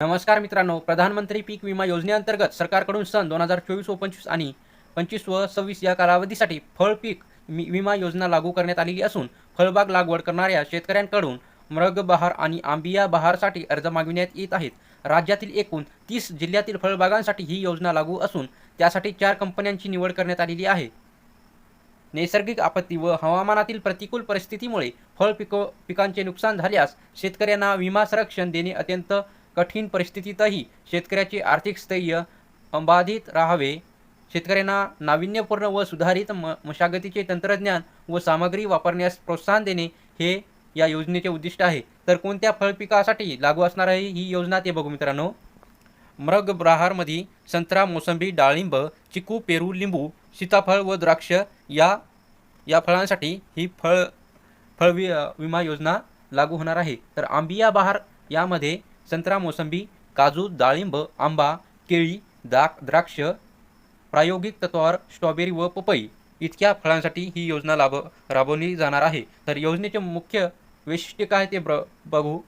नमस्कार मित्रांनो प्रधानमंत्री पीक विमा योजनेअंतर्गत सरकारकडून सन दोन हजार चोवीस व पंचवीस आणि पंचवीस व सव्वीस या कालावधीसाठी फळ पीक विमा योजना लागू करण्यात आलेली असून फळबाग लागवड करणाऱ्या शेतकऱ्यांकडून मृग बहार आणि आंबिया बहारसाठी अर्ज मागविण्यात येत आहेत. राज्यातील एकूण तीस जिल्ह्यातील फळबागांसाठी ही योजना लागू असून त्यासाठी चार कंपन्यांची निवड करण्यात आलेली आहे. नैसर्गिक आपत्ती व हवामानातील प्रतिकूल परिस्थितीमुळे फळ पिक पिकांचे नुकसान झाल्यास शेतकऱ्यांना विमा संरक्षण देणे अत्यंत कठीण परिस्थितीतही शेतकऱ्याचे आर्थिक स्थैर्य अबाधित राहावे. शेतकऱ्यांना नाविन्यपूर्ण व सुधारित म मशागतीचे तंत्रज्ञान व सामग्री वापरण्यास प्रोत्साहन देणे हे या योजनेचे उद्दिष्ट आहे. तर कोणत्या फळ पिकासाठी लागू असणार आहे ही योजना ते बघू मित्रांनो. मृग ब्राहारमध्ये संत्रा मोसंबी डाळिंब चिकू पेरू लिंबू सीताफळ व द्राक्ष या या फळांसाठी ही फळ फळ वि विमा योजना लागू होणार आहे. तर आंबिया बहार यामध्ये संत्रा मोसंबी काजू डाळिंब आंबा केळी दाक द्राक्ष प्रायोगिक तत्वावर स्ट्रॉबेरी व पपई इतक्या फळांसाठी ही योजना लाभ राबवली जाणार आहे. तर योजनेचे मुख्य वैशिष्ट्य काय ते ब्र बघू.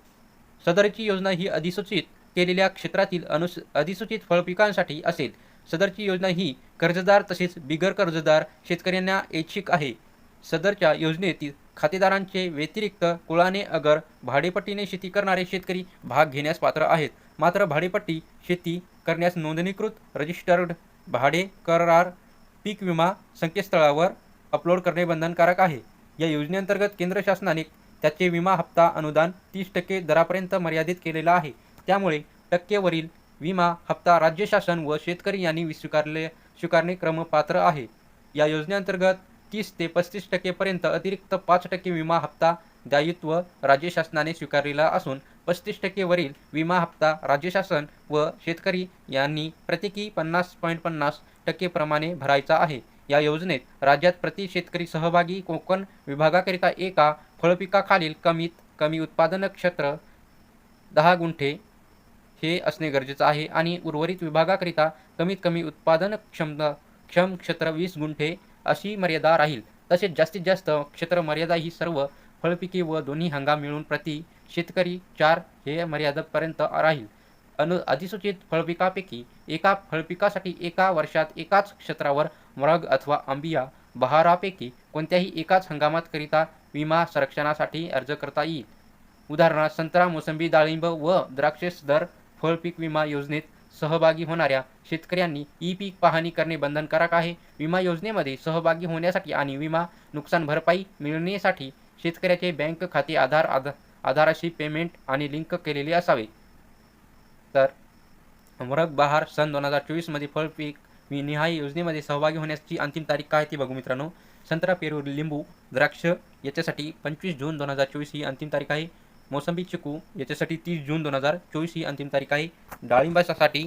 सदरची योजना ही अधिसूचित केलेल्या क्षेत्रातील अनुस अधिसूचित फळपिकांसाठी असेल. सदरची योजना ही कर्जदार तसेच बिगर कर्जदार शेतकऱ्यांना ऐच्छिक आहे. सदरच्या योजनेतील खातेदारांचे व्यतिरिक्त कुळाने अगर भाडेपट्टीने शेती करणारे शेतकरी भाग घेण्यास पात्र आहेत. मात्र भाडेपट्टी शेती करण्यास नोंदणीकृत रजिस्टर्ड भाडे करार पीक विमा संकेतस्थळावर अपलोड करणे बंधनकारक आहे. या योजनेअंतर्गत केंद्र शासनाने त्याचे विमा हप्ता अनुदान तीस टक्के दरापर्यंत मर्यादित केलेला आहे. त्यामुळे टक्केवरील विमा हप्ता राज्य शासन व शेतकरी यांनी स्वीकारले स्वीकारणे क्रमपात्र आहे. या योजनेअंतर्गत तीस ते पस्तीस टक्केपर्यंत अतिरिक्त पाच टक्के विमा हप्ता दायित्व राज्य शासनाने स्वीकारलेला असून पस्तीस टक्केवरील विमा हप्ता राज्य शासन व शेतकरी यांनी प्रत्येकी पन्नास पॉईंट पन्नास टक्केप्रमाणे भरायचा आहे. या योजनेत राज्यात प्रति शेतकरी सहभागी कोकण विभागाकरिता एका फळपिकाखालील कमीत कमी उत्पादन क्षेत्र दहा गुंठे हे असणे गरजेचं आहे आणि उर्वरित विभागाकरिता कमीत कमी उत्पादन क्षमता क्षम क्षेत्र वीस गुंठे अशी मर्यादा राहील. तसेच जास्तीत जास्त क्षेत्र मर्यादा ही सर्व फळपिके व दोन्ही हंगाम मिळून प्रति शेतकरी चार हे मर्यादेपर्यंत राहील. अनु अधिसूचित फळपिकापैकी एका फळपिकासाठी एका वर्षात एकाच क्षेत्रावर मृग अथवा आंबिया बहारापैकी कोणत्याही एकाच हंगामातकरिता विमा संरक्षणासाठी अर्ज करता येईल. उदाहरणार्थ संत्रा मोसंबी डाळिंब व द्राक्षेस दर फळपीक विमा योजनेत सहभागी होणाऱ्या शेतकऱ्यांनी ई पीक पाहणी करणे बंधनकारक आहे. विमा योजनेमध्ये सहभागी होण्यासाठी आणि विमा नुकसान भरपाई मिळण्यासाठी शेतकऱ्याचे बँक खाते आधार आधा आधाराशी पेमेंट आणि लिंक केलेले असावे. तर मरग बहार सन दोन हजार चोवीसमध्ये फळ पीक वि- निहाय योजनेमध्ये सहभागी होण्याची अंतिम तारीख काय ते बघू मित्रांनो. संत्रा पेरू लिंबू द्राक्ष याच्यासाठी पंचवीस जून दोन हजार चोवीस ही अंतिम तारीख आहे. मोसंबी चिकू याच्यासाठी तीस जून दोन हजार चोवीस ही अंतिम तारीख आहे. डाळिंबासाठी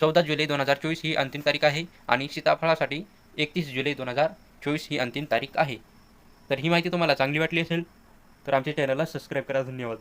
चौदा जुलै दोन हजार चोवीस ही अंतिम तारीख आहे आणि सीताफळासाठी एकतीस जुलै दोन हजार चोवीस ही अंतिम तारीख आहे. तर ही माहिती तुम्हाला चांगली वाटली असेल तर आमच्या चॅनलला सबस्क्राईब करा. धन्यवाद.